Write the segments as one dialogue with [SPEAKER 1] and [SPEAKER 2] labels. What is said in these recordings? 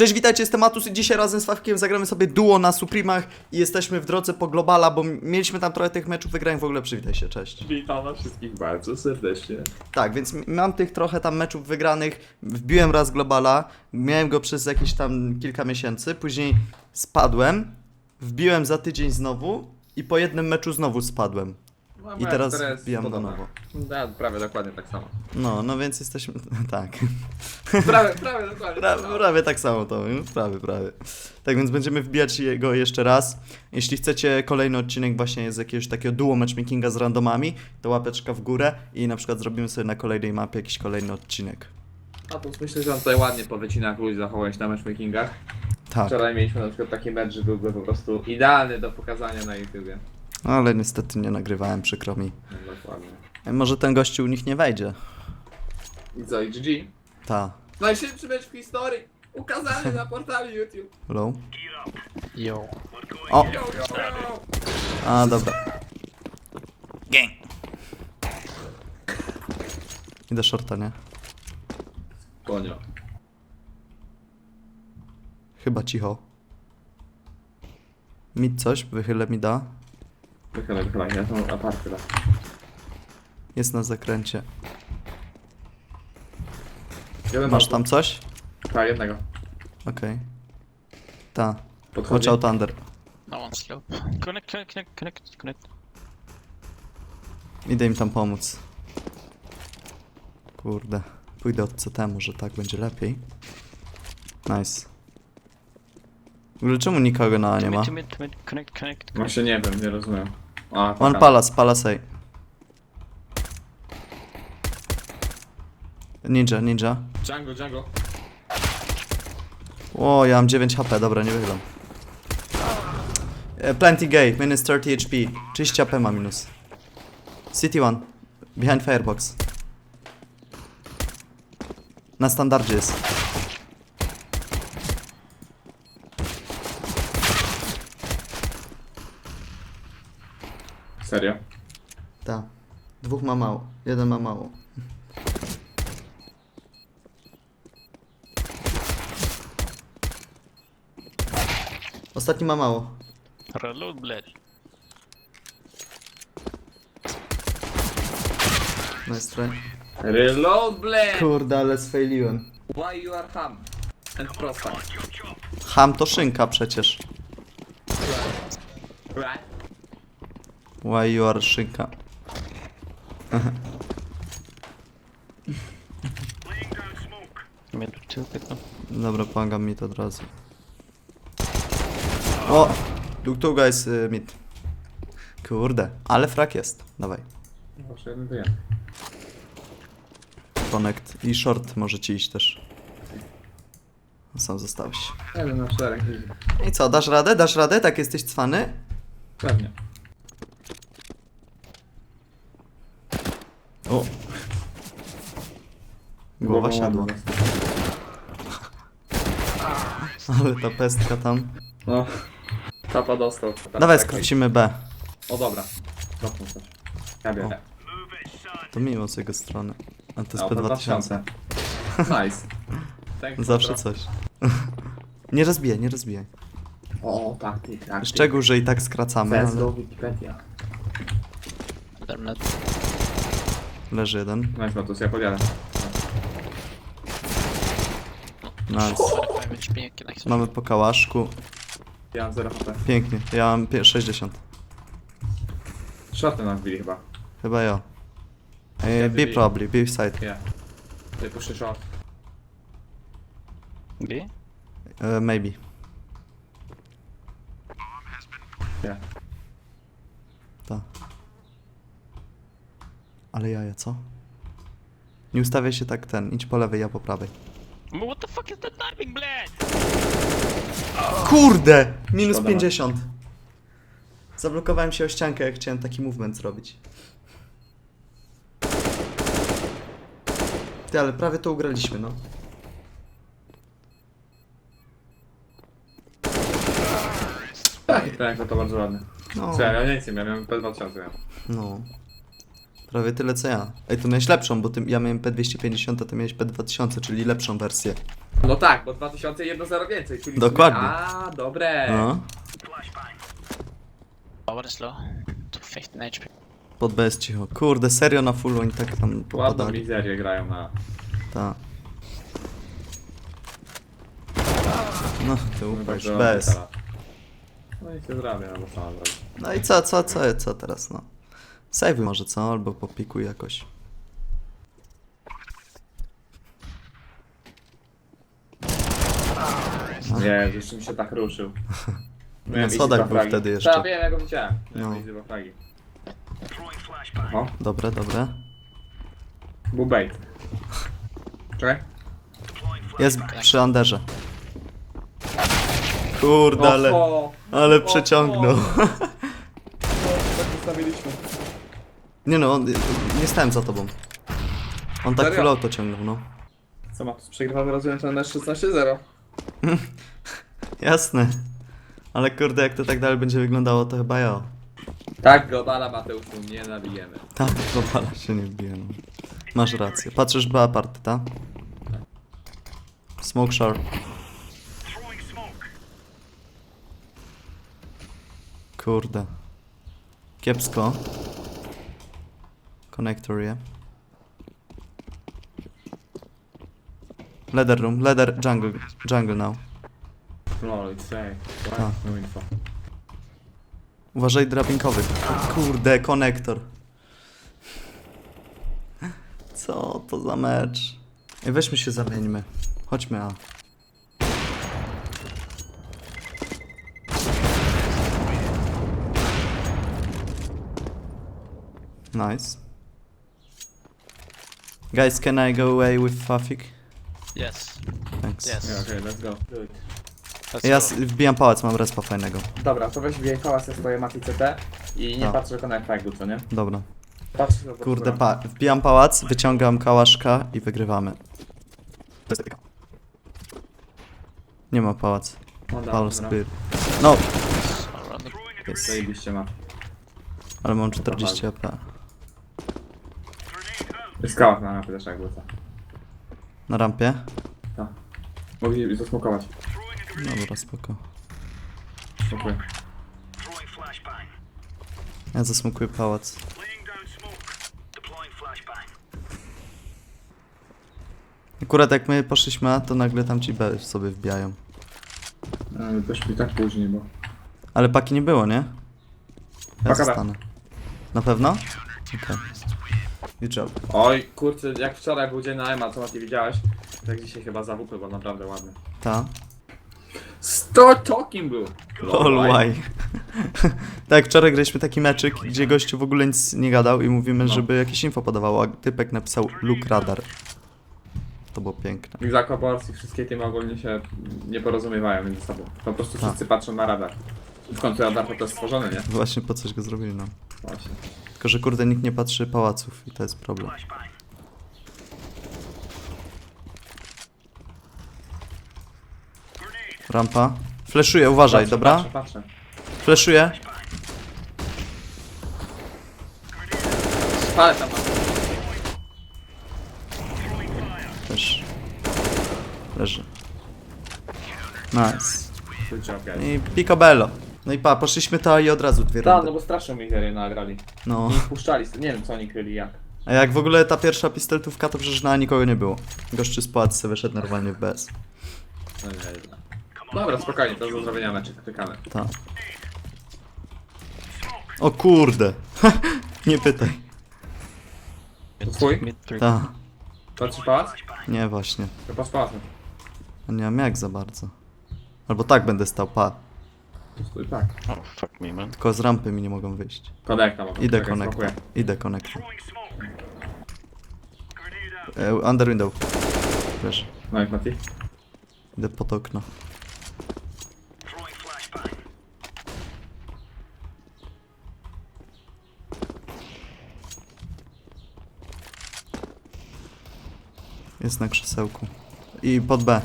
[SPEAKER 1] Cześć, witajcie, jestem Matus i dzisiaj razem z Fawkiem zagramy sobie duo na Supremach i jesteśmy w drodze po Globala, bo mieliśmy tam trochę tych meczów wygranych w ogóle, przywitaj się, cześć.
[SPEAKER 2] Witam was wszystkich bardzo serdecznie.
[SPEAKER 1] Tak, więc mam tych trochę tam meczów wygranych, wbiłem raz Globala, miałem go przez jakieś tam kilka miesięcy, później spadłem, wbiłem za tydzień znowu i po jednym meczu znowu spadłem.
[SPEAKER 2] No,
[SPEAKER 1] I teraz wbijam go nowo.
[SPEAKER 2] Da, prawie dokładnie tak samo.
[SPEAKER 1] No, no więc jesteśmy, tak.
[SPEAKER 2] Prawie, prawie dokładnie
[SPEAKER 1] Prawie, prawie tak samo to, nie? prawie, prawie. Tak więc będziemy wbijać go jeszcze raz. Jeśli chcecie kolejny odcinek właśnie z jakiegoś takiego duo matchmakinga z randomami, to łapeczka w górę i na przykład zrobimy sobie na kolejnej mapie jakiś kolejny odcinek.
[SPEAKER 2] A to myślę, że on tutaj ładnie po wycinach ludzi zachował się na matchmakingach.
[SPEAKER 1] Tak,
[SPEAKER 2] Wczoraj mieliśmy na przykład taki mecz, że byłby po prostu idealny do pokazania na YouTubie.
[SPEAKER 1] Ale niestety nie nagrywałem, przykro mi.
[SPEAKER 2] No dokładnie.
[SPEAKER 1] Może ten gościu u nich nie wejdzie.
[SPEAKER 2] I co, i GG?
[SPEAKER 1] Ta,
[SPEAKER 2] Najszybszy mecz w historii! Ukazany na portalu YouTube!
[SPEAKER 1] low.
[SPEAKER 3] Yo.
[SPEAKER 1] O,
[SPEAKER 2] Yo, yo, yo.
[SPEAKER 1] a dobra. Gang. Idę shorta, nie?
[SPEAKER 2] Konio.
[SPEAKER 1] Chyba cicho. Mid coś, wychylę mi da.
[SPEAKER 2] Wychylaj, wychylaj, ja tą apart chyba.
[SPEAKER 1] Jest na zakręcie.
[SPEAKER 2] Jeden
[SPEAKER 1] Masz tam coś?
[SPEAKER 2] Tak, jednego.
[SPEAKER 1] Okej. Ta. Watch
[SPEAKER 2] Podchodzi.
[SPEAKER 1] out under.
[SPEAKER 3] No one slope. Connect, connect, connect, connect, connect.
[SPEAKER 1] Idę im tam pomóc. Kurde. Pójdę od CT, może tak będzie lepiej. Nice. Ogóle czemu nikogo na A nie ma?
[SPEAKER 3] Mid, mid, mid, connect, connect, connect.
[SPEAKER 2] Właśnie nie wiem, nie rozumiem. A,
[SPEAKER 1] One
[SPEAKER 2] taka.
[SPEAKER 1] palace, palace A. Ninja, ninja.
[SPEAKER 2] Django, Django.
[SPEAKER 1] O, ja mam 9 HP, dobra, nie wychylam. E, Plenty gay, minus 30 HP. 30 HP ma minus. City one. Behind firebox. Na standardzie jest.
[SPEAKER 2] Serio?
[SPEAKER 1] Tak. Dwóch ma mało. Jeden ma mało. Ostatni ma mało.
[SPEAKER 3] Reload blade.
[SPEAKER 1] Nice try.
[SPEAKER 2] Reload blade!
[SPEAKER 1] Kurde, ale sfailiłem.
[SPEAKER 2] Why you are ham? And prosta.
[SPEAKER 1] Ham to szynka przecież.
[SPEAKER 2] Right.
[SPEAKER 1] Why you are szynka?
[SPEAKER 3] Mid two people.
[SPEAKER 1] Dobra, pomagam mi to od razu. O! Look two guys y, mid. Kurde, ale frak jest. Dawaj.
[SPEAKER 2] Może jeden.
[SPEAKER 1] Connect. I short możecie iść też. Sam zostałeś.
[SPEAKER 2] Jeden na czterech.
[SPEAKER 1] I co, dasz radę? Dasz radę? Tak jesteś cwany?
[SPEAKER 2] Pewnie.
[SPEAKER 1] O! Głowa siadła. Ale ta pestka tam.
[SPEAKER 2] No. Tapa dostał.
[SPEAKER 1] Dawaj,
[SPEAKER 2] Tak,
[SPEAKER 1] skrócimy B.
[SPEAKER 2] O dobra. Dropnął coś. Ja biorę.
[SPEAKER 1] To miło z jego strony. A to jest P2000.
[SPEAKER 2] Nice. Thanks,
[SPEAKER 1] Zawsze coś. nie rozbijaj, nie rozbijaj.
[SPEAKER 2] O, tak, ty, tak.
[SPEAKER 1] Szczegół, że i tak skracamy, ale
[SPEAKER 2] Wikipedia.
[SPEAKER 3] Not.
[SPEAKER 1] Leży jeden.
[SPEAKER 2] Nice, Matus, ja podjadę.
[SPEAKER 1] Nice.
[SPEAKER 3] 45 HP, connect.
[SPEAKER 1] Mamy po kałaszku.
[SPEAKER 2] Ja mam 0 HP.
[SPEAKER 1] Pięknie. Ja mam pie- 60.
[SPEAKER 2] Shorty nam wbili chyba.
[SPEAKER 1] Chyba ja.
[SPEAKER 2] Ja
[SPEAKER 1] E, B probably, B side.
[SPEAKER 2] Nie. Ty puszczę short.
[SPEAKER 3] B?
[SPEAKER 1] E, maybe.
[SPEAKER 2] Nie.
[SPEAKER 1] Ta. Ale jaja, co? Nie ustawiaj się tak ten, idź po lewej, ja po prawej.
[SPEAKER 3] But What the fuck is that diving blade?
[SPEAKER 1] Kurde! Minus
[SPEAKER 2] Szkoda,
[SPEAKER 1] 50. Zablokowałem się o ściankę, jak chciałem taki movement zrobić. Ty, ale prawie to ugraliśmy, no.
[SPEAKER 2] Tak, tak, no to bardzo ładne.
[SPEAKER 1] No,
[SPEAKER 2] Co, ja nic nie miałem, ja miałem P2000 miałem.
[SPEAKER 1] no. Prawie tyle co ja. Ej, to miałeś lepszą, bo ty, ja miałem P250, a ty miałeś P2000, czyli lepszą wersję.
[SPEAKER 2] No tak, bo 2001 zero więcej, czyli...
[SPEAKER 1] Dokładnie.
[SPEAKER 2] A, dobre.
[SPEAKER 1] No.
[SPEAKER 3] Power is low. To 15 HP.
[SPEAKER 1] Pod B jest cicho. Kurde, serio na full oni tak tam
[SPEAKER 2] Ładną
[SPEAKER 1] popadali.
[SPEAKER 2] mizerię grają na...
[SPEAKER 1] Ta. No, ty
[SPEAKER 2] no
[SPEAKER 1] upasz,
[SPEAKER 2] tak,
[SPEAKER 1] bez.
[SPEAKER 2] No i się zrobię, no bo co mam zrobić.
[SPEAKER 1] No i co, co, co, co teraz, no? Save może co, albo popikuj jakoś.
[SPEAKER 2] Nie, jeszcze mi się tak ruszył. Miałem
[SPEAKER 1] schodach
[SPEAKER 2] easy
[SPEAKER 1] był wtedy jeszcze.
[SPEAKER 2] Tak, wiem, ja go widziałem.
[SPEAKER 1] No.
[SPEAKER 2] flagi. O,
[SPEAKER 1] Dobre, dobre.
[SPEAKER 2] był bait. Czekaj.
[SPEAKER 1] Jest przy Anderze. Kurde, ale,
[SPEAKER 2] Oho,
[SPEAKER 1] ale przeciągnął.
[SPEAKER 2] tak ustawiliśmy.
[SPEAKER 1] Nie no, on, nie stałem za tobą. On tak
[SPEAKER 2] Serio?
[SPEAKER 1] full auto ciągnął, no.
[SPEAKER 2] Co ma, przegrywamy rozwiązane na 16-0.
[SPEAKER 1] Jasne. Ale kurde, jak to tak dalej będzie wyglądało, to chyba ja.
[SPEAKER 2] Tak, Globala Mateuszu, nie nabijemy.
[SPEAKER 1] Tak, globala się nie wbije, no. Masz rację. Patrzysz B aparty, tak? Smoke shard. Kurde. Kiepsko. Connector je. Leather room, leather jungle, jungle now.
[SPEAKER 2] No, it's safe.
[SPEAKER 1] A.
[SPEAKER 2] No info.
[SPEAKER 1] Uważaj drabinkowy. Kurde, konektor. Co to za mecz? Ej, weźmy się zamieńmy. Chodźmy A. Nice. Guys, can I go away with Fafik?
[SPEAKER 3] Yes.
[SPEAKER 1] Thanks.
[SPEAKER 3] Yes.
[SPEAKER 2] Yeah, okay, let's go. Do it.
[SPEAKER 3] Let's
[SPEAKER 1] Ja
[SPEAKER 3] go.
[SPEAKER 1] wbijam pałac, mam respa fajnego.
[SPEAKER 2] Dobra, to weź wbijaj pałac ze swojej CT i nie
[SPEAKER 1] Tak.
[SPEAKER 2] patrz tylko na efektu, co nie?
[SPEAKER 1] Dobra.
[SPEAKER 2] Patrz tylko pod
[SPEAKER 1] Kurde, pa wbijam pałac, wyciągam kałaszka i wygrywamy. To jest epica. Nie ma pałac.
[SPEAKER 2] No dobra,
[SPEAKER 1] Ale
[SPEAKER 2] dobra.
[SPEAKER 1] spirit. No!
[SPEAKER 2] Zajebiście ma.
[SPEAKER 1] Ale mam 40 AP.
[SPEAKER 2] Jest skałach na napy też jak było co.
[SPEAKER 1] Na rampie?
[SPEAKER 2] Mogli zasmokować.
[SPEAKER 1] Dobra, spoko.
[SPEAKER 2] Dziękuję.
[SPEAKER 1] Ja zasmukuję pałac. Akurat jak my poszliśmy A, to nagle tam ci B sobie wbijają.
[SPEAKER 2] Ale też mi tak później, bo...
[SPEAKER 1] Ale paki nie było, nie? Ja
[SPEAKER 2] Paka B.
[SPEAKER 1] zostanę. Na pewno? Okej. Job.
[SPEAKER 2] Oj, kurczę, jak wczoraj był dzień na EMA, co Mati widziałeś? Tak dzisiaj chyba zawupy, bo naprawdę ładny.
[SPEAKER 1] Ta.
[SPEAKER 2] 100 talking był!
[SPEAKER 1] Lol, why? tak, wczoraj graliśmy taki meczyk, gdzie gościu w ogóle nic nie gadał i mówimy,
[SPEAKER 2] No.
[SPEAKER 1] żeby jakieś info podawało, a typek napisał Luke Radar. To było piękne.
[SPEAKER 2] I wszystkie teamy ogólnie się nie porozumiewają między sobą. Po prostu
[SPEAKER 1] Tak.
[SPEAKER 2] wszyscy patrzą na radar. W końcu radar to jest stworzony, nie?
[SPEAKER 1] Właśnie po coś go zrobili, no.
[SPEAKER 2] Właśnie.
[SPEAKER 1] Tylko, że kurde, nikt nie patrzy pałaców i to jest problem. Rampa. Fleszuję, uważaj,
[SPEAKER 2] Patrzę,
[SPEAKER 1] dobra?
[SPEAKER 2] Patrzę, patrzę.
[SPEAKER 1] Fleszuję.
[SPEAKER 2] Ale tam.
[SPEAKER 1] Też. Leży. Nice.
[SPEAKER 2] Good job, guys.
[SPEAKER 1] I picobello. No i pa, poszliśmy to i od razu dwie
[SPEAKER 2] Tak, no bo straszną mizerię nagrali.
[SPEAKER 1] No.
[SPEAKER 2] Nie wpuszczali, nie wiem co oni kryli jak.
[SPEAKER 1] A jak w ogóle ta pierwsza pistoltówka, to przecież na nikogo nie było. Gościu z płatce wyszedł normalnie w bez.
[SPEAKER 2] No nie wiem. Dobra, spokojnie, to do zrobienia meczy, klikamy.
[SPEAKER 1] Ta. O kurde. nie pytaj.
[SPEAKER 2] To twój?
[SPEAKER 1] Ta.
[SPEAKER 2] Patrzysz pałac?
[SPEAKER 1] Nie właśnie.
[SPEAKER 2] To patrz pałacem.
[SPEAKER 1] A nie mam jak za bardzo. Albo tak będę stał, pa.
[SPEAKER 2] Stój, tak.
[SPEAKER 3] Oh, fuck me, man.
[SPEAKER 1] Tylko z rampy mi nie mogą wyjść.
[SPEAKER 2] Konekta mogę.
[SPEAKER 1] Idę
[SPEAKER 2] Czekaj, smokuję.
[SPEAKER 1] Idę konektor. E, under window. Wiesz,
[SPEAKER 2] No i Mati.
[SPEAKER 1] idę pod okno. Jest na krzesełku. I pod B.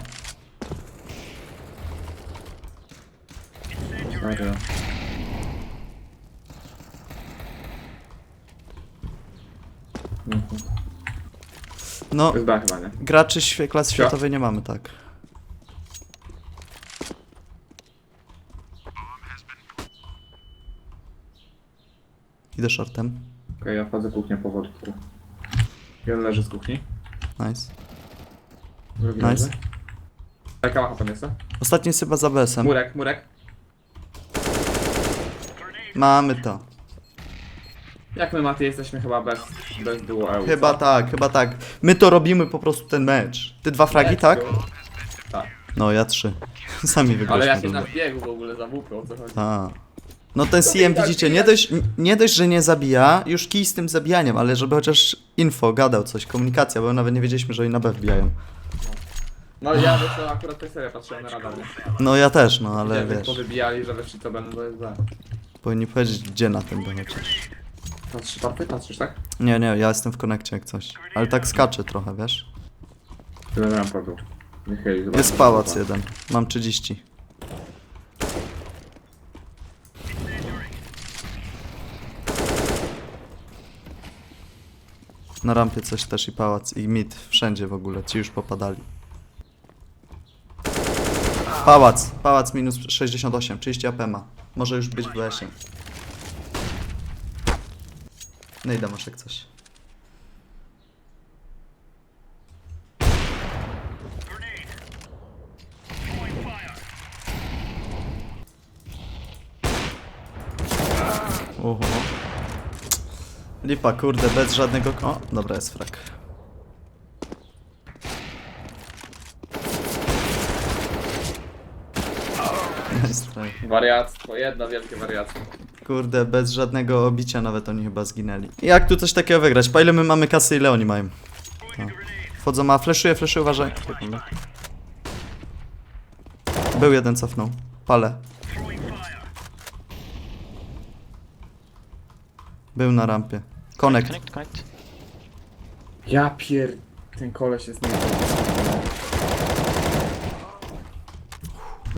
[SPEAKER 2] Dobra.
[SPEAKER 1] No,
[SPEAKER 2] To jest B chyba, nie?
[SPEAKER 1] graczy świe- klasy światowej nie mamy, tak. Idę shortem.
[SPEAKER 2] Okej, ja wchodzę kuchnię powolutku. Jeden leży z kuchni.
[SPEAKER 1] Nice.
[SPEAKER 2] Drugi
[SPEAKER 1] Nice.
[SPEAKER 2] leży. Macha tam jest?
[SPEAKER 1] Ostatni jest chyba za BS-em.
[SPEAKER 2] Murek, murek.
[SPEAKER 1] Mamy to.
[SPEAKER 2] Jak my, Maty, jesteśmy chyba bez, bez duo EU,
[SPEAKER 1] Chyba
[SPEAKER 2] co?
[SPEAKER 1] tak, chyba tak. My to robimy po prostu ten mecz. Ty dwa fragi,
[SPEAKER 2] Let's
[SPEAKER 1] tak?
[SPEAKER 2] go. Tak.
[SPEAKER 1] No, ja trzy. Sami
[SPEAKER 2] Ale
[SPEAKER 1] wygraliśmy.
[SPEAKER 2] ja się
[SPEAKER 1] rundę.
[SPEAKER 2] na biegu w ogóle za WP, o co chodzi?
[SPEAKER 1] A. No ten CM widzicie, nie dość, nie dość, że nie zabija, już kij z tym zabijaniem, ale żeby chociaż info, gadał coś, komunikacja, bo nawet nie wiedzieliśmy, że oni na B wbijają.
[SPEAKER 2] No ja wiesz, to akurat tej serii patrzyłem na radar, nie?
[SPEAKER 1] No ja też, no ale
[SPEAKER 2] Widziałem, jak
[SPEAKER 1] wiesz,
[SPEAKER 2] powybijali, że weszli to będą, B.
[SPEAKER 1] powinni powiedzieć gdzie na tym chociaż.
[SPEAKER 2] Patrzysz, patrzysz, patrzysz, tak?
[SPEAKER 1] Nie, nie, ja jestem w konekcie jak coś. Ale tak skacze trochę, wiesz?
[SPEAKER 2] Tyle problemu. Wychylił,
[SPEAKER 1] Jest pałac jeden, mam 30. Na rampie coś też i pałac i mid, wszędzie w ogóle, ci już popadali. Pałac, pałac minus 68, 30 AP ma. Może już być w lesie. Nejda masz jak coś. Oho. Lipa, kurde, bez żadnego... O, dobra, jest frak. Nice try.
[SPEAKER 2] Wariactwo, jedna wielkie wariactwo.
[SPEAKER 1] Kurde, bez żadnego obicia nawet oni chyba zginęli. Jak tu coś takiego wygrać? Po ile my mamy kasy, ile oni mają? No. Wchodzą ma, fleszuje, fleszuje, uważaj. Był jeden, cofnął. Palę. Był na rampie. Connect.
[SPEAKER 3] Connect, connect.
[SPEAKER 2] Ja pier... Ten koleś jest nie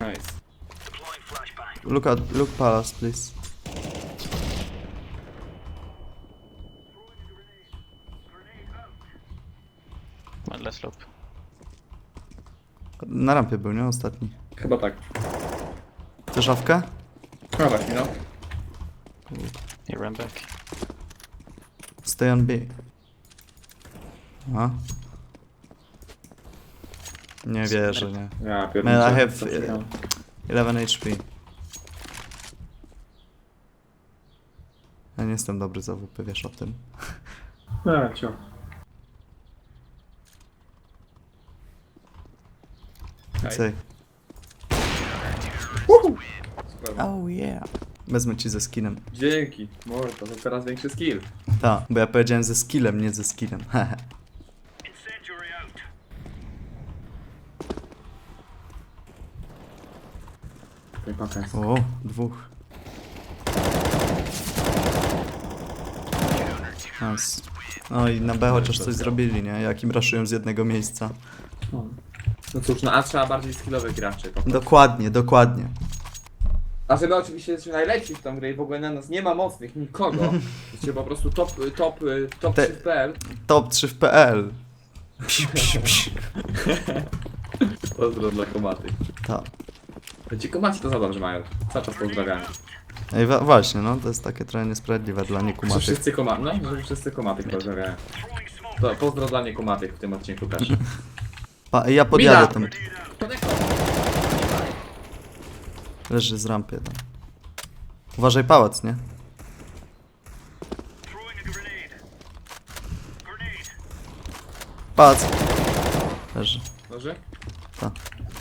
[SPEAKER 2] Nice.
[SPEAKER 1] Look at, look palace, please.
[SPEAKER 3] One less.
[SPEAKER 1] Na rampie był, nie? Ostatni.
[SPEAKER 2] Chyba tak.
[SPEAKER 1] Chcesz szafkę?
[SPEAKER 2] No właśnie, no.
[SPEAKER 3] He ran back.
[SPEAKER 1] Stay on B. A? Nie wierzę, nie.
[SPEAKER 2] Ja.
[SPEAKER 1] Man, I have,
[SPEAKER 2] Co
[SPEAKER 1] uh,
[SPEAKER 2] przyjechał?
[SPEAKER 1] 11 HP. Nie jestem dobry za WP, wiesz o tym.
[SPEAKER 2] No, cio. Super.
[SPEAKER 1] Oh yeah. Wezmę ci ze skinem.
[SPEAKER 2] Dzięki. Może to teraz większy skill.
[SPEAKER 1] Ta, bo ja powiedziałem ze skillem, nie ze skinem. Hehe. O, dwóch. Nice. No i na B chociaż coś zrobili, nie? Jak im raszują z jednego miejsca.
[SPEAKER 2] No cóż, no a trzeba bardziej skillowych graczy. po prostu.
[SPEAKER 1] Dokładnie, dokładnie.
[SPEAKER 2] A żeby oczywiście jesteśmy najlepsi w tą grę i w ogóle na nas nie ma mocnych, nikogo. Jesteśmy po prostu top, top, top
[SPEAKER 1] Te-
[SPEAKER 2] 3.pl.
[SPEAKER 1] Top 3 w PL. Psi, psi, psi.
[SPEAKER 2] Pozdro dla komaty.
[SPEAKER 1] Ta.
[SPEAKER 2] Ci komaci to za dobrze mają. Cały czas pozdrawiamy.
[SPEAKER 1] Ej, wa- właśnie, no to jest takie trochę niesprawiedliwe dla
[SPEAKER 2] Że
[SPEAKER 1] niekumatych.
[SPEAKER 2] wszyscy komaty, no, że wszyscy komatych pozdrawiają. To pozdro dla niekomatych w tym odcinku też.
[SPEAKER 1] Pa, ja podjadę
[SPEAKER 2] Mida.
[SPEAKER 1] tam. Leży z rampy tam. Uważaj pałac, nie? Pałac. Leży.
[SPEAKER 2] Dobrze?
[SPEAKER 1] Ta.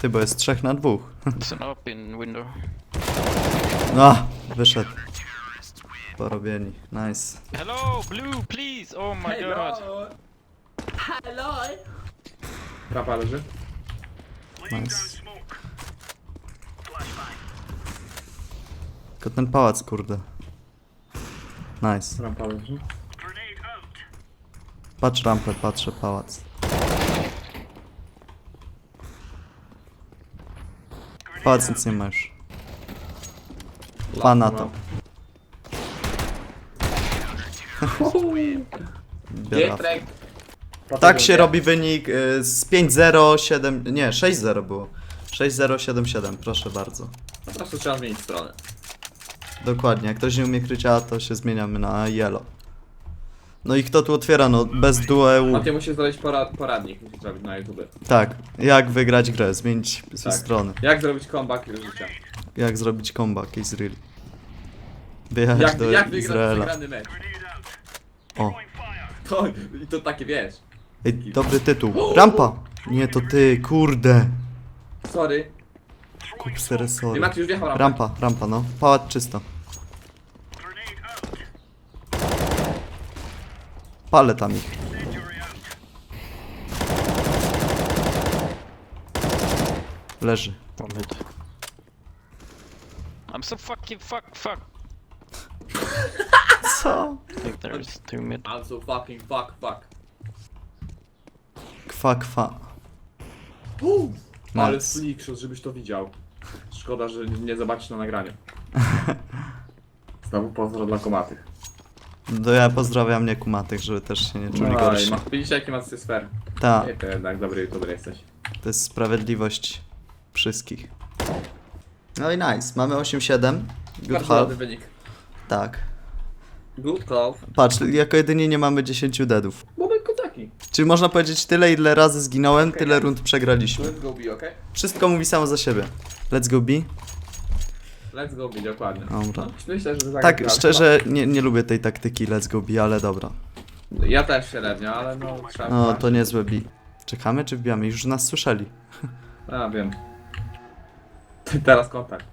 [SPEAKER 1] Ty, bo jest trzech na dwóch.
[SPEAKER 3] There's an open window.
[SPEAKER 1] No, wyszedł. Porobieni. Nice.
[SPEAKER 3] Hello, blue, please! Oh my god.
[SPEAKER 2] Rapa leży?
[SPEAKER 1] Nice. Tylko ten pałac, kurde. Nice.
[SPEAKER 2] Rampa leży.
[SPEAKER 1] Patrz rampę, patrzę pałac. Pałac nic nie ma już. Pa na to. Biorę.
[SPEAKER 2] Pietrek!
[SPEAKER 1] Tak się robi wynik y, z 5-0, 7, nie, 6-0 było. 6-0, 7-7, proszę bardzo.
[SPEAKER 2] Po prostu trzeba zmienić stronę.
[SPEAKER 1] Dokładnie, jak ktoś nie umie krycia, to się zmieniamy na yellow. No i kto tu otwiera, no bez duełu.
[SPEAKER 2] Macie musisz zrobić porad poradnik, musisz zrobić na YouTube.
[SPEAKER 1] Tak, jak wygrać grę, zmienić
[SPEAKER 2] Tak.
[SPEAKER 1] strony.
[SPEAKER 2] Jak zrobić comeback do życia.
[SPEAKER 1] Jak zrobić comeback Izrael. Wyjechać
[SPEAKER 2] Jak,
[SPEAKER 1] do
[SPEAKER 2] jak wygrać
[SPEAKER 1] Izraela.
[SPEAKER 2] przegrany mecz.
[SPEAKER 1] O,
[SPEAKER 2] To, I to takie wiesz.
[SPEAKER 1] ej, dobry tytuł. Rampa! Nie, to ty, kurde.
[SPEAKER 2] Sorry.
[SPEAKER 1] Kup sery,
[SPEAKER 2] Nie. Maciej już wjechał rampę.
[SPEAKER 1] Rampa, rampa, no. Pałac czysto. Palę tam ich. Leży.
[SPEAKER 3] I'm so fucking fuck fuck.
[SPEAKER 1] Co?
[SPEAKER 3] I think there's two mid.
[SPEAKER 2] I'm so fucking fuck fuck.
[SPEAKER 1] Kwa, kwa.
[SPEAKER 2] Uuu, Ale
[SPEAKER 1] Nice.
[SPEAKER 2] slickshot, żebyś to widział. Szkoda, że nie zobaczysz na nagraniu. Znowu pozdro dla komatych.
[SPEAKER 1] To ja pozdrawiam nie kumatych, żeby też się nie czuli
[SPEAKER 2] No,
[SPEAKER 1] gorsi.
[SPEAKER 2] i ma- Widzicie jaki ma sfer?
[SPEAKER 1] Ta,
[SPEAKER 2] Nie, to jednak dobry youtuber jesteś.
[SPEAKER 1] to jest sprawiedliwość wszystkich. No i nice, mamy 8-7. Good
[SPEAKER 2] Bardzo
[SPEAKER 1] half.
[SPEAKER 2] ładny wynik.
[SPEAKER 1] Tak.
[SPEAKER 2] Good call.
[SPEAKER 1] Patrz, jako jedynie nie mamy 10 deadów.
[SPEAKER 2] Moment kozaki.
[SPEAKER 1] Czyli można powiedzieć tyle, ile razy zginąłem,
[SPEAKER 2] Okej.
[SPEAKER 1] tyle rund przegraliśmy.
[SPEAKER 2] Let's go B, okej?
[SPEAKER 1] Wszystko mówi samo za siebie. Let's go B.
[SPEAKER 2] Let's go B, dokładnie.
[SPEAKER 1] Dobra.
[SPEAKER 2] No, myślę, że tak.
[SPEAKER 1] Tak, szczerze nie, nie lubię tej taktyki Let's go B, ale dobra.
[SPEAKER 2] Ja też średnio, ale no trzeba.
[SPEAKER 1] No, to niezłe B. Czekamy czy wbijamy? Już nas słyszeli.
[SPEAKER 2] A, wiem. Teraz kontakt.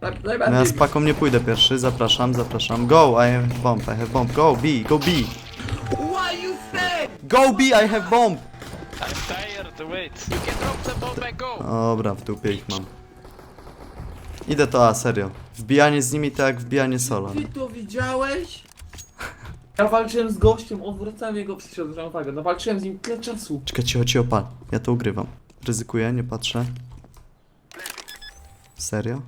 [SPEAKER 2] Tak,
[SPEAKER 1] No ja
[SPEAKER 2] najbardziej.
[SPEAKER 1] z paką nie pójdę pierwszy, zapraszam, zapraszam. Go, I have bomb, I have bomb. Go B, go B.
[SPEAKER 2] Why you say?
[SPEAKER 1] Go B, I have bomb!
[SPEAKER 3] I'm tired, wait. You can drop the bomb and go!
[SPEAKER 1] Dobra, w dupie ich mam. Idę to A, serio. Wbijanie z nimi to jak wbijanie solo.
[SPEAKER 2] Ty to widziałeś? Ja walczyłem z gościem, odwracałem jego zwróciłem uwagę. No walczyłem z nim tyle czasu.
[SPEAKER 1] Czekaj, cicho, cicho, pan. Ja to ugrywam. Ryzykuję, nie patrzę. Serio?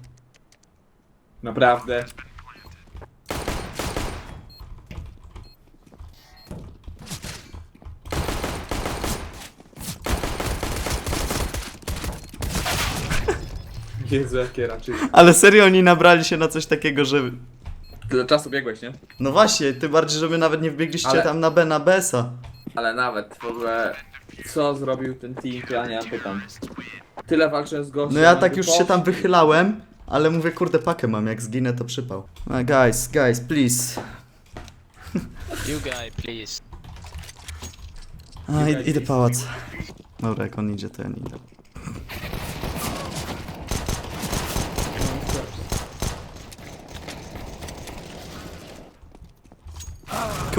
[SPEAKER 2] Naprawdę. Jezu, jakie raczej.
[SPEAKER 1] Ale serio oni nabrali się na coś takiego, że...
[SPEAKER 2] Tyle czasu biegłeś, nie?
[SPEAKER 1] No właśnie, tym bardziej, że wy nawet nie wbiegliście
[SPEAKER 2] Ale-
[SPEAKER 1] tam na B, na BS-a.
[SPEAKER 2] Ale nawet w ogóle co zrobił ten team, to ja nie mam pytań. Tyle walczyłem z gościem.
[SPEAKER 1] No ja tak już się tam wychylałem, ale mówię, kurde, pakę mam, jak zginę to przypał. No, guys, guys, please.
[SPEAKER 3] You guy, please.
[SPEAKER 1] A, id- idę pałac. Dobra, jak on idzie, to ja nie idę.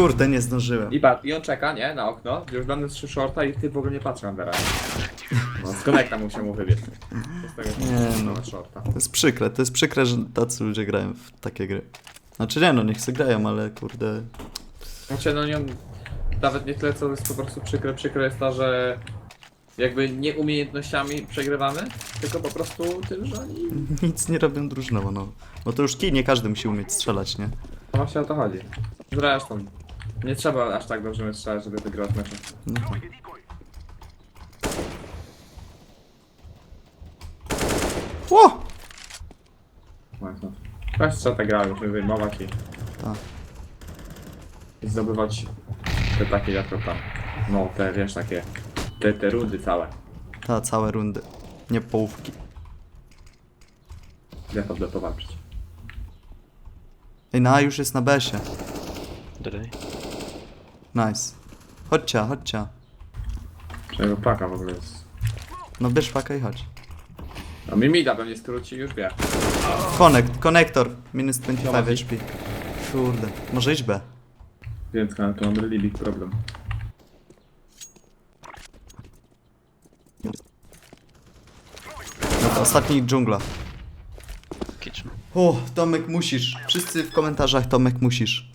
[SPEAKER 1] Kurde, nie zdążyłem.
[SPEAKER 2] I, patrz, I on czeka, nie? Na okno. Już będę trzy shorta i ty w ogóle nie patrzę na teraz. No, z konekta mu się mu wybiec. Z tego
[SPEAKER 1] Nie, no.
[SPEAKER 2] shorta.
[SPEAKER 1] To jest przykre, to jest przykre, że tacy ludzie grają w takie gry. Znaczy nie no, niech se grają, ale kurde...
[SPEAKER 2] Znaczy, no nie, nawet nie tyle, co jest po prostu przykre. Przykre jest to, że jakby nie umiejętnościami przegrywamy, tylko po prostu tym, że oni...
[SPEAKER 1] Nic nie robią drużynowo, no. Bo to już kij, nie każdy musi umieć strzelać, nie?
[SPEAKER 2] No właśnie o to chodzi. Zresztą, nie trzeba aż tak dobrze strzelać, żeby wygrać mecze.
[SPEAKER 1] No to. Ło!
[SPEAKER 2] Właśnie. Weź co te gra, musimy wyjmować i...
[SPEAKER 1] Tak.
[SPEAKER 2] I zdobywać te takie jak to tam. No te wiesz takie. Te, te rundy całe.
[SPEAKER 1] Ta, całe rundy. Nie połówki.
[SPEAKER 2] Jak to powalczyć.
[SPEAKER 1] Ej, na, już jest na besie.
[SPEAKER 3] I?
[SPEAKER 1] Nice. Chodźcie, chodźcie.
[SPEAKER 2] Czego plaka w ogóle jest.
[SPEAKER 1] No bierz pakę i chodź.
[SPEAKER 2] A mi mida pewnie skróci już wie.
[SPEAKER 1] Connect, konektor. Minus
[SPEAKER 2] No,
[SPEAKER 1] 25
[SPEAKER 2] chodzi.
[SPEAKER 1] HP. Kurde. Może iść B.
[SPEAKER 2] Więc ale to mam really big problem.
[SPEAKER 1] No to ostatni dżungla.
[SPEAKER 3] Kitchen.
[SPEAKER 1] O, Tomek musisz. Wszyscy w komentarzach Tomek musisz.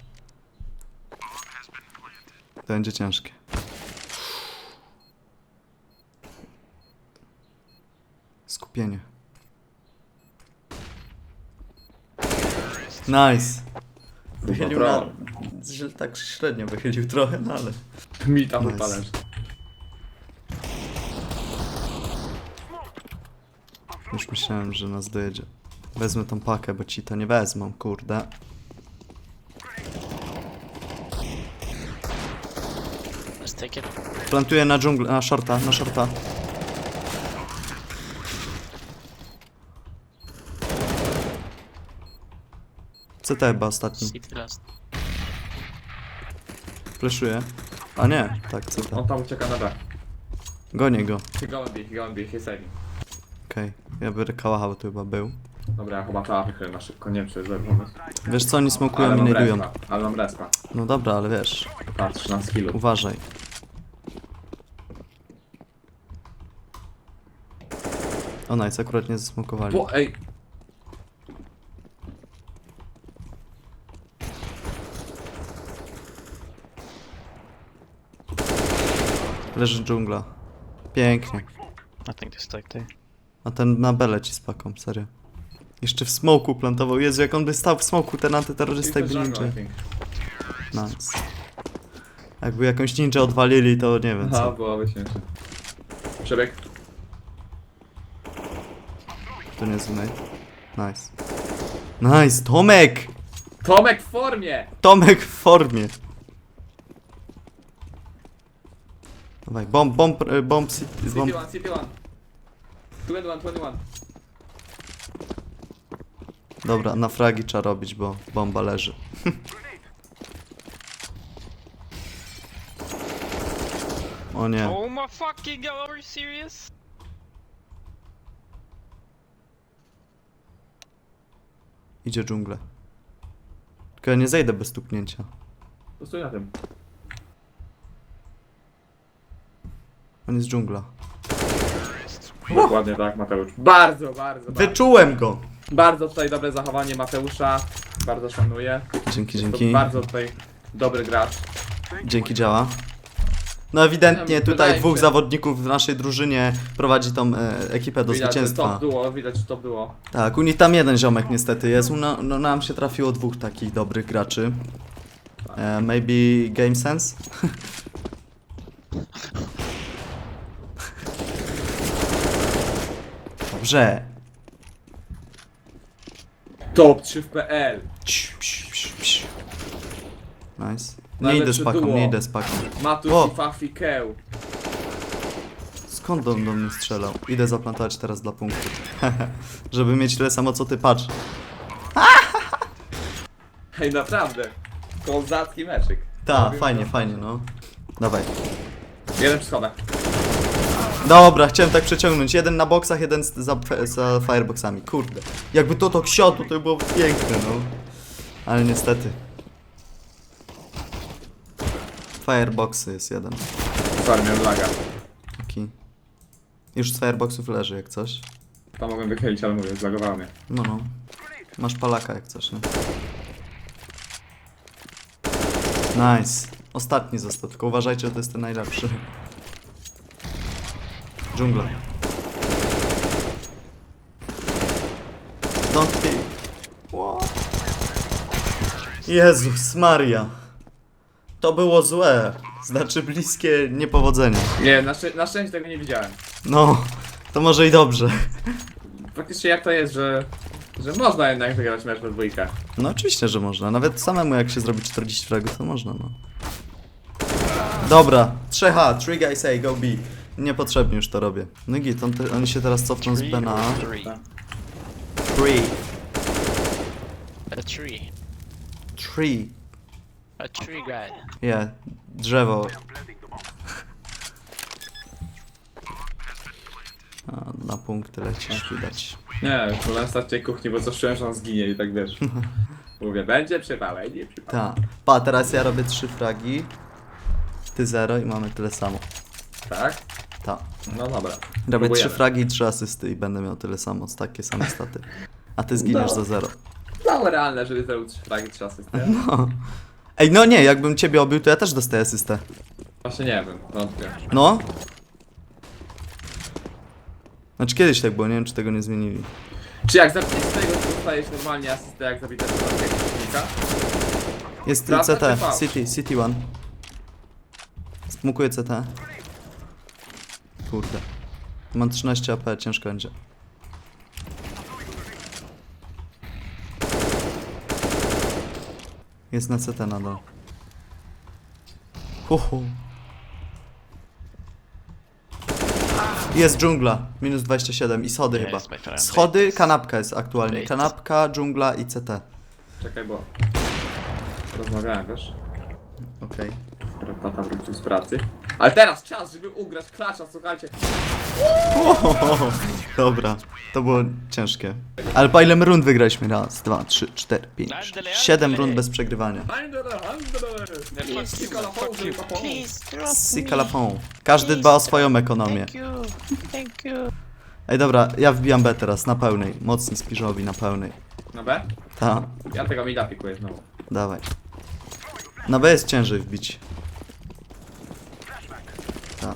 [SPEAKER 1] Będzie ciężkie. Skupienie. Nice. Wychylił na... źle- Tak średnio wychylił trochę, no ale...
[SPEAKER 2] Mi tam
[SPEAKER 1] Nice. Już myślałem, że nas dojedzie. Wezmę tą pakę, bo ci to nie wezmą, kurde.
[SPEAKER 3] It.
[SPEAKER 1] Plantuję na dżunglę, na shorta, na shorta. CT chyba ostatni.
[SPEAKER 3] City last.
[SPEAKER 1] Fleszuję. A nie, tak, CT.
[SPEAKER 2] On tam ucieka na B.
[SPEAKER 1] Gonię go.
[SPEAKER 2] Gołębie, gołębie, się sejmi.
[SPEAKER 1] Okej, ja biorę kałachał, to chyba był.
[SPEAKER 2] Dobra, ja chyba trzeba wychylę na szybko, nie wiem czy jest dobry pomysł.
[SPEAKER 1] Wiesz co, oni smokują i
[SPEAKER 2] mam
[SPEAKER 1] znajdują.
[SPEAKER 2] respa, ale mam respa.
[SPEAKER 1] No dobra, ale wiesz,
[SPEAKER 2] Patrz, na skillu.
[SPEAKER 1] uważaj. O nice, akurat nie zasmokowali.
[SPEAKER 2] Bo, ej,
[SPEAKER 1] Leży dżungla. Pięknie.
[SPEAKER 3] I think.
[SPEAKER 1] A ten na belę ci z paką, serio. Jeszcze w smoku plantował. Jezu, jak on by stał w smoku, ten antyterrorysta jakby ninja. Nice. Jakby jakąś ninja odwalili, to nie wiem
[SPEAKER 2] Aha,
[SPEAKER 1] co.
[SPEAKER 2] byłoby śmieszne. Przebieg.
[SPEAKER 1] To nie nate. Nice. Nice, Tomek!
[SPEAKER 2] Tomek w formie!
[SPEAKER 1] Tomek w formie. Dawaj, bomb, bomb, y, bomb, city, bomb.
[SPEAKER 2] CT1, CT1. 21, 21.
[SPEAKER 1] Dobra, na fragi trzeba robić, bo bomba leży. o nie.
[SPEAKER 3] Oh my fucking god, are you serious?
[SPEAKER 1] Idzie dżunglę. Tylko ja nie zejdę bez stuknięcia.
[SPEAKER 2] To stój na tym.
[SPEAKER 1] On jest dżungla.
[SPEAKER 2] Dokładnie tak, Mateusz. Bardzo, bardzo, bardzo.
[SPEAKER 1] Wyczułem go!
[SPEAKER 2] Bardzo tutaj dobre zachowanie Mateusza. Bardzo szanuję.
[SPEAKER 1] Dzięki,
[SPEAKER 2] To
[SPEAKER 1] dzięki.
[SPEAKER 2] bardzo tutaj dobry gracz.
[SPEAKER 1] Dzięki działa. No ewidentnie
[SPEAKER 2] Wydaje
[SPEAKER 1] tutaj
[SPEAKER 2] mi
[SPEAKER 1] dwóch
[SPEAKER 2] się.
[SPEAKER 1] zawodników w naszej drużynie prowadzi tą e, ekipę do
[SPEAKER 2] Widać, że
[SPEAKER 1] zwycięstwa.
[SPEAKER 2] top było, widać, że to było.
[SPEAKER 1] Tak, u nich tam jeden ziomek niestety jest. U no, no, nam się trafiło dwóch takich dobrych graczy. E, maybe Game Sense? Dobrze.
[SPEAKER 2] Top 3 w PL.
[SPEAKER 1] Nice. Nie
[SPEAKER 2] Najlepsze
[SPEAKER 1] idę z paką,
[SPEAKER 2] duo.
[SPEAKER 1] nie idę z paką.
[SPEAKER 2] Matus
[SPEAKER 1] O!
[SPEAKER 2] i Fafi Keł.
[SPEAKER 1] Skąd on do mnie strzelał? Idę zaplantować teraz dla punktu. Żeby mieć tyle samo co ty, patrz.
[SPEAKER 2] Hej, naprawdę. Kozacki meczyk.
[SPEAKER 1] Ta, fajnie,
[SPEAKER 2] to.
[SPEAKER 1] fajnie, no. Dawaj.
[SPEAKER 2] Jeden przy schodach.
[SPEAKER 1] Dobra, chciałem tak przeciągnąć. Jeden na boksach, jeden z- za, za fireboxami. Kurde. Jakby to tak siadło, to by było piękne, no. Ale niestety. Fireboxy jest jeden.
[SPEAKER 2] Sorry, miałem laga.
[SPEAKER 1] Taki. Już z fireboxów leży jak coś.
[SPEAKER 2] To mogłem wychylić, ale mówię, zlagowało mnie.
[SPEAKER 1] No, no. Masz palaka jak coś, nie? Nice. Ostatni został, tylko uważajcie, że to jest ten najlepszy. Dżungla. Don't. What? Jezus Maria. To było złe. Znaczy bliskie niepowodzenie.
[SPEAKER 2] Nie, na, szczę- na szczęście tego nie widziałem.
[SPEAKER 1] No, to może i dobrze.
[SPEAKER 2] Faktycznie jak to jest, że, że można jednak wygrać mecz we dwójkę.
[SPEAKER 1] No oczywiście, że można. Nawet samemu jak się zrobi 40 fragów, to można, no. Dobra, 3H, 3 guys A, go B. Niepotrzebnie już to robię. No git, on te, oni się teraz cofną z B na
[SPEAKER 3] or three?
[SPEAKER 2] Tak.
[SPEAKER 1] 3.
[SPEAKER 3] A tree.
[SPEAKER 1] 3.
[SPEAKER 3] A tree guy.
[SPEAKER 1] Yeah, drzewo. A, na punkty lecisz, widać.
[SPEAKER 2] Nie, stać w tej kuchni, bo coś czułem, że on zginie i tak wiesz. Mówię, będzie przypałek, nie przypałek.
[SPEAKER 1] Ta. Pa, teraz ja robię 3 fragi. Ty 0 i mamy tyle samo.
[SPEAKER 2] Tak?
[SPEAKER 1] Ta.
[SPEAKER 2] No dobra.
[SPEAKER 1] Robię
[SPEAKER 2] Próbujemy.
[SPEAKER 1] 3 fragi i 3 asysty i będę miał tyle samo, takie same staty. A ty zginiesz
[SPEAKER 2] No.
[SPEAKER 1] za 0.
[SPEAKER 2] Mało realne, żeby zrobił 3 fragi, 3 asysty.
[SPEAKER 1] No. Ej, no nie, jakbym ciebie obił, to ja też dostaję asystę.
[SPEAKER 2] Właśnie nie wiem, wątpię.
[SPEAKER 1] No. Znaczy kiedyś tak było, nie wiem czy tego nie zmienili.
[SPEAKER 2] Czy jak zabijesz tego, to dostajesz normalnie asystę, jak zabijesz tego przeciwnika?
[SPEAKER 1] Jest
[SPEAKER 2] Prawda
[SPEAKER 1] CT,
[SPEAKER 2] czy fałsz?
[SPEAKER 1] City, City One. Smukuję CT. Kurde. Mam 13 AP, ciężko będzie. Jest na CT nadal. Huhu. Jest dżungla, minus 27 i schody
[SPEAKER 3] Yes,
[SPEAKER 1] chyba.
[SPEAKER 3] my friend.
[SPEAKER 1] Schody, kanapka jest aktualnie. Kanapka, dżungla i CT.
[SPEAKER 2] Czekaj, bo... Rozmawiałem, wiesz?
[SPEAKER 1] Okej.
[SPEAKER 2] Tata wrócił z pracy. Ale teraz czas, żeby ugrać klacza, słuchajcie.
[SPEAKER 1] Dobra, to było ciężkie. Ale po ile my rund wygraliśmy? Raz, dwa, trzy, cztery, pięć, siedem rund bez przegrywania. Sikalafon. Każdy dba o swoją ekonomię.
[SPEAKER 3] Thank you. Thank you.
[SPEAKER 1] Ej dobra, ja wbijam B teraz, na pełnej. Mocni spiżowi, na pełnej.
[SPEAKER 2] Na B?
[SPEAKER 1] Ta,
[SPEAKER 2] Ja tego mida pikuję znowu.
[SPEAKER 1] dawaj. Na B jest ciężej wbić. Ta.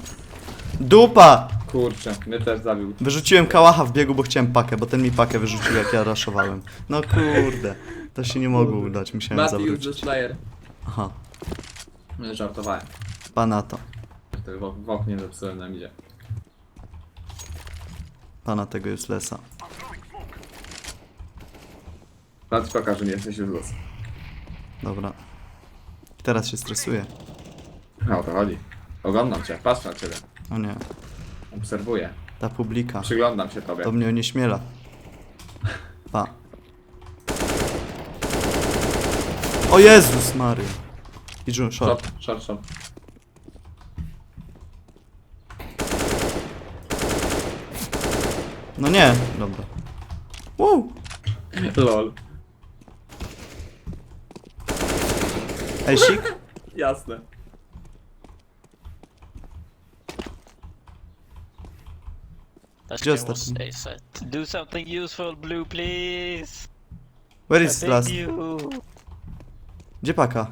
[SPEAKER 1] Dupa!
[SPEAKER 2] Kurczę, mnie też zabił.
[SPEAKER 1] Wyrzuciłem kałacha w biegu, bo chciałem pakę, bo ten mi pakę wyrzucił jak ja raszowałem. No kurde, to się nie mogło udać, musiałem
[SPEAKER 2] Mati useless
[SPEAKER 1] zawrócić.
[SPEAKER 2] player.
[SPEAKER 1] Aha,
[SPEAKER 2] Nie żartowałem.
[SPEAKER 1] pana to.
[SPEAKER 2] Wtedy w, w oknie zepsułem na midzie.
[SPEAKER 1] Pana tego uselessa.
[SPEAKER 2] Patrz pokaż, że nie jesteś useless.
[SPEAKER 1] Dobra. Teraz się stresuję.
[SPEAKER 2] A o to chodzi. Oglądam cię, patrzę na ciebie.
[SPEAKER 1] O nie,
[SPEAKER 2] Obserwuję.
[SPEAKER 1] ta publika.
[SPEAKER 2] Przyglądam się tobie.
[SPEAKER 1] To mnie onieśmiela. Pa. O Jezus Mary. I Jun, short.
[SPEAKER 2] Short, short, short.
[SPEAKER 1] No nie, dobra. Wow.
[SPEAKER 2] LOL.
[SPEAKER 1] Ej, sik?
[SPEAKER 2] Jasne.
[SPEAKER 3] That
[SPEAKER 1] Just a-
[SPEAKER 3] a set. Do something useful, blue, please.
[SPEAKER 1] Where
[SPEAKER 3] I
[SPEAKER 1] is
[SPEAKER 3] beg
[SPEAKER 1] last?
[SPEAKER 3] you.
[SPEAKER 1] Gdzie paka?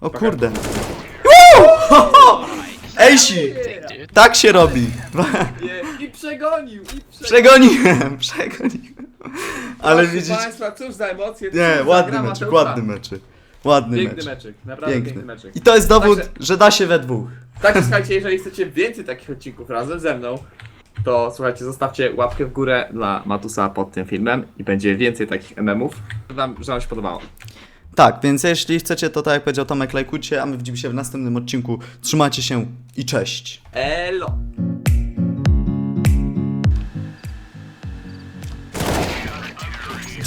[SPEAKER 1] O kurde. Ejsi!
[SPEAKER 3] Dude.
[SPEAKER 1] Tak się robi.
[SPEAKER 2] Nie, I przegonił, i przegonił.
[SPEAKER 1] Przegoniłem, przegoniłem. Ale
[SPEAKER 2] Proszę
[SPEAKER 1] widzicie...
[SPEAKER 2] Państwa, cóż za emocje.
[SPEAKER 1] Nie,
[SPEAKER 2] cóż za
[SPEAKER 1] ładny
[SPEAKER 2] gra
[SPEAKER 1] meczek,
[SPEAKER 2] Mateusza.
[SPEAKER 1] ładny meczek. Ładny
[SPEAKER 2] Piękny
[SPEAKER 1] mecz.
[SPEAKER 2] meczyk, naprawdę piękny,
[SPEAKER 1] Piękny.
[SPEAKER 2] meczyk.
[SPEAKER 1] I to jest dowód,
[SPEAKER 2] Także-
[SPEAKER 1] że da się we dwóch.
[SPEAKER 2] Także słuchajcie, jeżeli chcecie więcej takich odcinków razem ze mną, to słuchajcie, zostawcie łapkę w górę dla Matusa pod tym filmem i będzie więcej takich MMów. Wam, że wam się podobało.
[SPEAKER 1] Tak, więc jeśli chcecie, to tak jak powiedział Tomek, lajkujcie, a my widzimy się w następnym odcinku. Trzymajcie się i cześć.
[SPEAKER 2] Elo!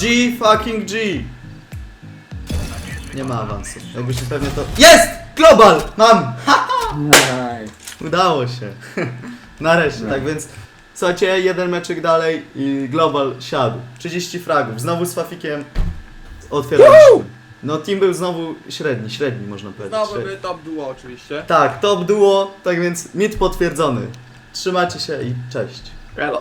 [SPEAKER 1] G fucking G. Nie ma awansu. Jakbyście pewnie to... Jest! Global! Mam! Ha! Udało się. Nareszcie, tak więc... Słuchajcie, jeden meczyk dalej i Global siadł. 30 fragów, znowu z Fafikiem otwieraliśmy. No team był znowu średni, średni można powiedzieć.
[SPEAKER 2] Znowu
[SPEAKER 1] średni.
[SPEAKER 2] my top duo oczywiście.
[SPEAKER 1] Tak, top duo, tak więc mit potwierdzony. Trzymajcie się i cześć.
[SPEAKER 2] Elo.